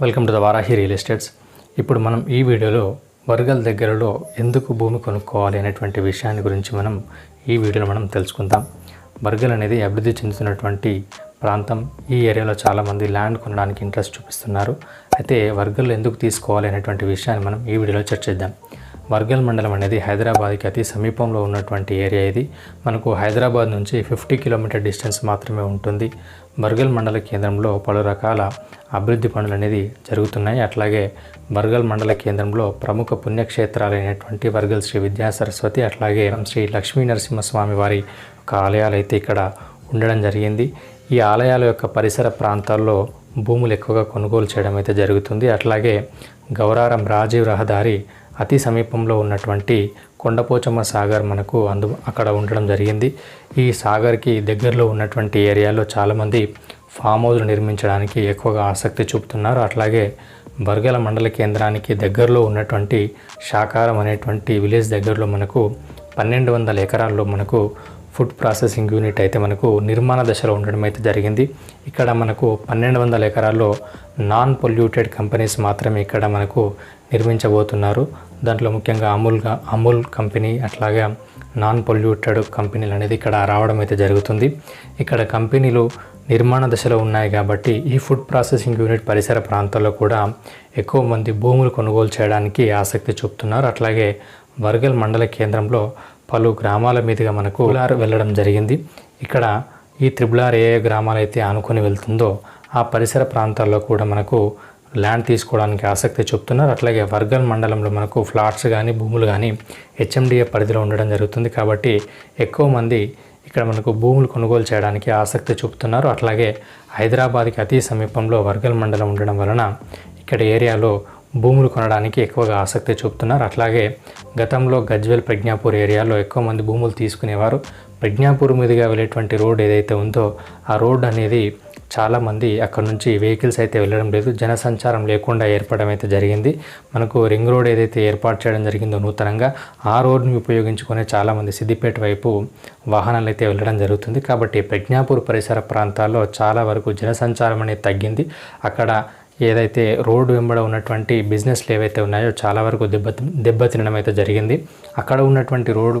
Welcome to the Varahi real estates ఇప్పుడు మనం ఈ వీడియోలో వర్గల దగ్గరలో ఎందుకు భూమి కొనుక్కోవాలి అనేటువంటి విషయాన్ని గురించి మనం ఈ వీడియోలో మనం తెలుసుకుందాం. బర్గల్ అనేది అభివృద్ధి చెందుతున్నటువంటి ప్రాంతం. ఈ ఏరియాలో చాలామంది ల్యాండ్ కొనడానికి ఇంట్రెస్ట్ చూపిస్తున్నారు. అయితే వర్గల్ ఎందుకు తీసుకోవాలి అనేటువంటి విషయాన్ని మనం ఈ వీడియోలో చర్చిద్దాం. వర్గల్ మండలం అనేది హైదరాబాద్కి అతి సమీపంలో ఉన్నటువంటి ఏరియా ఇది. మనకు హైదరాబాద్ నుంచి ఫిఫ్టీ కిలోమీటర్ డిస్టెన్స్ మాత్రమే ఉంటుంది. బర్గల్ మండల కేంద్రంలో పలు రకాల అభివృద్ధి పనులు అనేది జరుగుతున్నాయి. అట్లాగే బర్గల్ మండల కేంద్రంలో ప్రముఖ పుణ్యక్షేత్రాలైనటువంటి వర్గల్ శ్రీ విద్యా సరస్వతి అట్లాగే శ్రీ లక్ష్మీ నరసింహస్వామి వారి ఒక ఆలయాలు అయితే ఇక్కడ ఉండడం జరిగింది. ఈ ఆలయాల యొక్క పరిసర ప్రాంతాల్లో భూములు ఎక్కువగా కొనుగోలు చేయడం అయితే జరుగుతుంది. అట్లాగే గౌరారం రాజీవ్ రహదారి అతి సమీపంలో ఉన్నటువంటి కొండపోచమ్మ సాగర్ మనకు అందు అక్కడ ఉండడం జరిగింది. ఈ సాగర్కి దగ్గరలో ఉన్నటువంటి ఏరియాలో చాలామంది ఫామ్ హౌస్లు నిర్మించడానికి ఎక్కువగా ఆసక్తి చూపుతున్నారు. అట్లాగే బర్గల మండల కేంద్రానికి దగ్గరలో ఉన్నటువంటి శాకారం అనేటువంటి విలేజ్ దగ్గరలో మనకు పన్నెండు వందల ఎకరాల్లో మనకు ఫుడ్ ప్రాసెసింగ్ యూనిట్ అయితే మనకు నిర్మాణ దశలో ఉండడం అయితే జరిగింది. ఇక్కడ మనకు పన్నెండు వందల ఎకరాల్లో నాన్ పొల్యూటెడ్ కంపెనీస్ మాత్రమే ఇక్కడ మనకు నిర్మించబోతున్నారు. దాంట్లో ముఖ్యంగా అమూల్గా అమూల్ కంపెనీ అట్లాగే నాన్ పొల్యూటెడ్ కంపెనీలు అనేది ఇక్కడ రావడం అయితే జరుగుతుంది. ఇక్కడ కంపెనీలు నిర్మాణ దశలో ఉన్నాయి కాబట్టి ఈ ఫుడ్ ప్రాసెసింగ్ యూనిట్ పరిసర ప్రాంతాల్లో కూడా ఎక్కువ మంది భూములు కొనుగోలు చేయడానికి ఆసక్తి చూపుతున్నారు. అట్లాగే వర్గల్ మండల కేంద్రంలో పలు గ్రామాల మీదుగా మనకు త్రిబులార్ వెళ్ళడం జరిగింది. ఇక్కడ ఈ త్రిబులార్ ఏ ఏ గ్రామాలు అయితే ఆనుకొని వెళ్తుందో ఆ పరిసర ప్రాంతాల్లో కూడా మనకు ల్యాండ్ తీసుకోవడానికి ఆసక్తి చూపుతున్నారు. అట్లాగే వర్గల్ మండలంలో మనకు ఫ్లాట్స్ కానీ భూములు కానీ హెచ్ఎండిఏ పరిధిలో ఉండడం జరుగుతుంది కాబట్టి ఎక్కువ మంది ఇక్కడ మనకు భూములు కొనుగోలు చేయడానికి ఆసక్తి చూపుతున్నారు. అట్లాగే హైదరాబాద్కి అతి సమీపంలో వర్గల్ మండలం ఉండడం వలన ఇక్కడ ఏరియాలో భూములు కొనడానికి ఎక్కువగా ఆసక్తి చూపుతున్నారు. అట్లాగే గతంలో గజ్వెల్ ప్రజ్ఞాపూర్ ఏరియాలో ఎక్కువ మంది భూములు తీసుకునేవారు. ప్రజ్ఞాపూర్ మీదుగా వెళ్ళేటువంటి రోడ్ ఏదైతే ఉందో ఆ రోడ్ అనేది చాలామంది అక్కడ నుంచి వెహికల్స్ అయితే వెళ్ళడం లేదు. జనసంచారం లేకుండా ఏర్పడడం అయితే జరిగింది. మనకు రింగ్ రోడ్ ఏదైతే ఏర్పాటు చేయడం జరిగిందో నూతనంగా ఆ రోడ్ని ఉపయోగించుకునే చాలామంది సిద్దిపేట వైపు వాహనాలు అయితే వెళ్ళడం జరుగుతుంది. కాబట్టి ప్రజ్ఞాపూర్ పరిసర ప్రాంతాల్లో చాలా వరకు జనసంచారం అనేది తగ్గింది. అక్కడ ఏదైతే రోడ్డు వెంబడ ఉన్నటువంటి బిజినెస్లు ఏవైతే ఉన్నాయో చాలా వరకు దెబ్బ దెబ్బతినడం అయితే జరిగింది. అక్కడ ఉన్నటువంటి రోడ్డు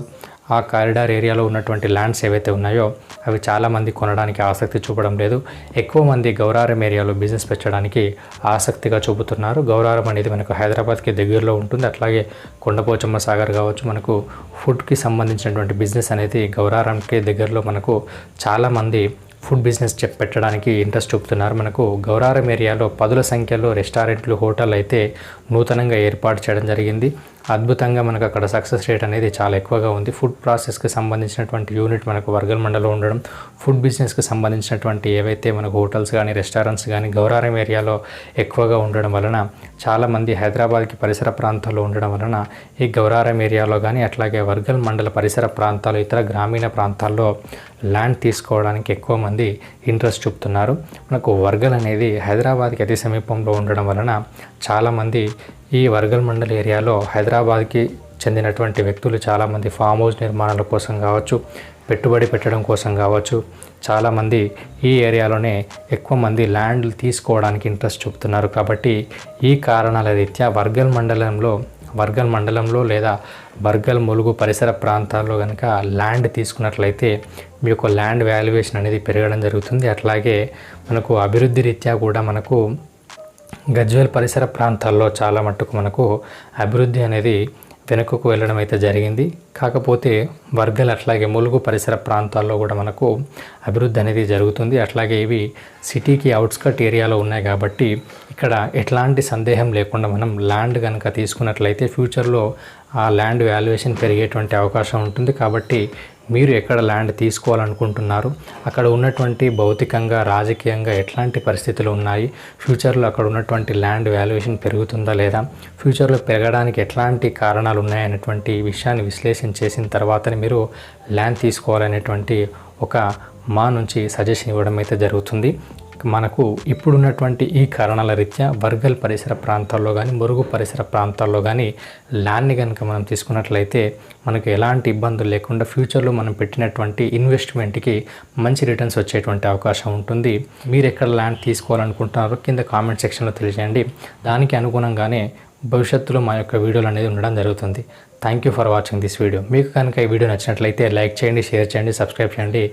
ఆ కారిడార్ ఏరియాలో ఉన్నటువంటి ల్యాండ్స్ ఏవైతే ఉన్నాయో అవి చాలామంది కొనడానికి ఆసక్తి చూపడం లేదు. ఎక్కువ మంది గౌరారం ఏరియాలో బిజినెస్ పెట్టడానికి ఆసక్తిగా చూపుతున్నారు. గౌరారం అనేది మనకు హైదరాబాద్కి దగ్గరలో ఉంటుంది. అట్లాగే కొండపోచమ్మ సాగర్ కావచ్చు మనకు ఫుడ్కి సంబంధించినటువంటి బిజినెస్ అనేది గౌరారంకి దగ్గరలో మనకు చాలామంది ఫుడ్ బిజినెస్ చెప్పెట్టడానికి ఇంట్రెస్ట్ చూపుతున్నారు. మనకు గౌరారం ఏరియాలో పదుల సంఖ్యలో రెస్టారెంట్లు హోటల్ అయితే నూతనంగా ఏర్పాటు చేయడం జరిగింది. అద్భుతంగా మనకు అక్కడ సక్సెస్ రేట్ అనేది చాలా ఎక్కువగా ఉంది. ఫుడ్ ప్రాసెస్కి సంబంధించినటువంటి యూనిట్ మనకు వర్గల్ మండలం ఉండడం ఫుడ్ బిజినెస్కి సంబంధించినటువంటి ఏవైతే మనకు హోటల్స్ కానీ రెస్టారెంట్స్ కానీ గౌరారం ఏరియాలో ఎక్కువగా ఉండడం వలన చాలామంది హైదరాబాద్కి పరిసర ప్రాంతాల్లో ఉండడం వలన ఈ గౌరారం ఏరియాలో కానీ అట్లాగే వర్గల్ మండల పరిసర ప్రాంతాలు ఇతర గ్రామీణ ప్రాంతాల్లో ల్యాండ్ తీసుకోవడానికి ఎక్కువ మంది ఇంట్రెస్ట్ చూపుతున్నారు. మనకు వర్గల్ అనేది హైదరాబాద్కి అతి సమీపంలో ఉండడం వలన చాలామంది ఈ వర్గల్ మండల్ ఏరియాలో హైదరాబాద్కి చెందినటువంటి వ్యక్తులు చాలామంది ఫామ్ హౌస్ నిర్మాణాల కోసం కావచ్చు పెట్టుబడి పెట్టడం కోసం కావచ్చు చాలామంది ఈ ఏరియాలోనే ఎక్కువ మంది ల్యాండ్లు తీసుకోవడానికి ఇంట్రెస్ట్ చూపుతున్నారు. కాబట్టి ఈ కారణాల రీత్యా వర్గల్ మండలంలో వర్గల్ మండలంలో లేదా బర్గల్ ములుగు పరిసర ప్రాంతాల్లో కనుక ల్యాండ్ తీసుకున్నట్లయితే మీ యొక్క ల్యాండ్ వాల్యుయేషన్ అనేది పెరగడం జరుగుతుంది. అట్లాగే మనకు అభివృద్ధి రీత్యా కూడా మనకు గజ్వేల్ పరిసర ప్రాంతాల్లో చాలా మట్టుకు మనకు అభివృద్ధి అనేది వెనుకకు వెళ్ళడం అయితే జరిగింది. కాకపోతే వర్గలు అట్లాగే ములుగు పరిసర ప్రాంతాల్లో కూడా మనకు అభివృద్ధి అనేది జరుగుతుంది. అట్లాగే ఇవి సిటీకి అవుట్స్కట్ ఏరియాలో ఉన్నాయి కాబట్టి ఇక్కడ ఎట్లాంటి సందేహం లేకుండా మనం ల్యాండ్ కనుక తీసుకున్నట్లయితే ఫ్యూచర్లో ఆ ల్యాండ్ వాల్యుయేషన్ పెరిగేటువంటి అవకాశం ఉంటుంది. కాబట్టి మీరు ఎక్కడ ల్యాండ్ తీసుకోవాలనుకుంటున్నారు? అక్కడ ఉన్నటువంటి భౌతికంగా రాజకీయంగా ఎట్లాంటి పరిస్థితులు ఉన్నాయి? ఫ్యూచర్లో అక్కడ ఉన్నటువంటి ల్యాండ్ వాల్యుయేషన్ పెరుగుతుందా లేదా? ఫ్యూచర్లో పెరగడానికి ఎట్లాంటి కారణాలు ఉన్నాయనేటువంటి విషయాన్ని విశ్లేషణ చేసిన తర్వాతనే మీరు ల్యాండ్ తీసుకోవాలనేటువంటి ఒక మా నుంచి సజెషన్ ఇవ్వడం అయితే జరుగుతుంది. మనకు ఇప్పుడున్నటువంటి ఈ కారణాల రీత్యా వర్గల్ పరిసర ప్రాంతాల్లో కానీ మురుగు పరిసర ప్రాంతాల్లో కానీ ల్యాండ్ని కనుక మనం తీసుకున్నట్లయితే మనకు ఎలాంటి ఇబ్బందులు లేకుండా ఫ్యూచర్లో మనం పెట్టినటువంటి ఇన్వెస్ట్మెంట్కి మంచి రిటర్న్స్ వచ్చేటువంటి అవకాశం ఉంటుంది. మీరు ఎక్కడ ల్యాండ్ తీసుకోవాలనుకుంటున్నారో కింద కామెంట్ సెక్షన్లో తెలియజేయండి. దానికి అనుగుణంగానే భవిష్యత్తులో మా యొక్క వీడియోలు అనేది ఉండడం జరుగుతుంది. Thank you for watching this video. మీకు కనుక ఈ వీడియో నచ్చినట్లయితే లైక్ చేయండి షేర్ చేయండి సబ్స్క్రైబ్ చేయండి.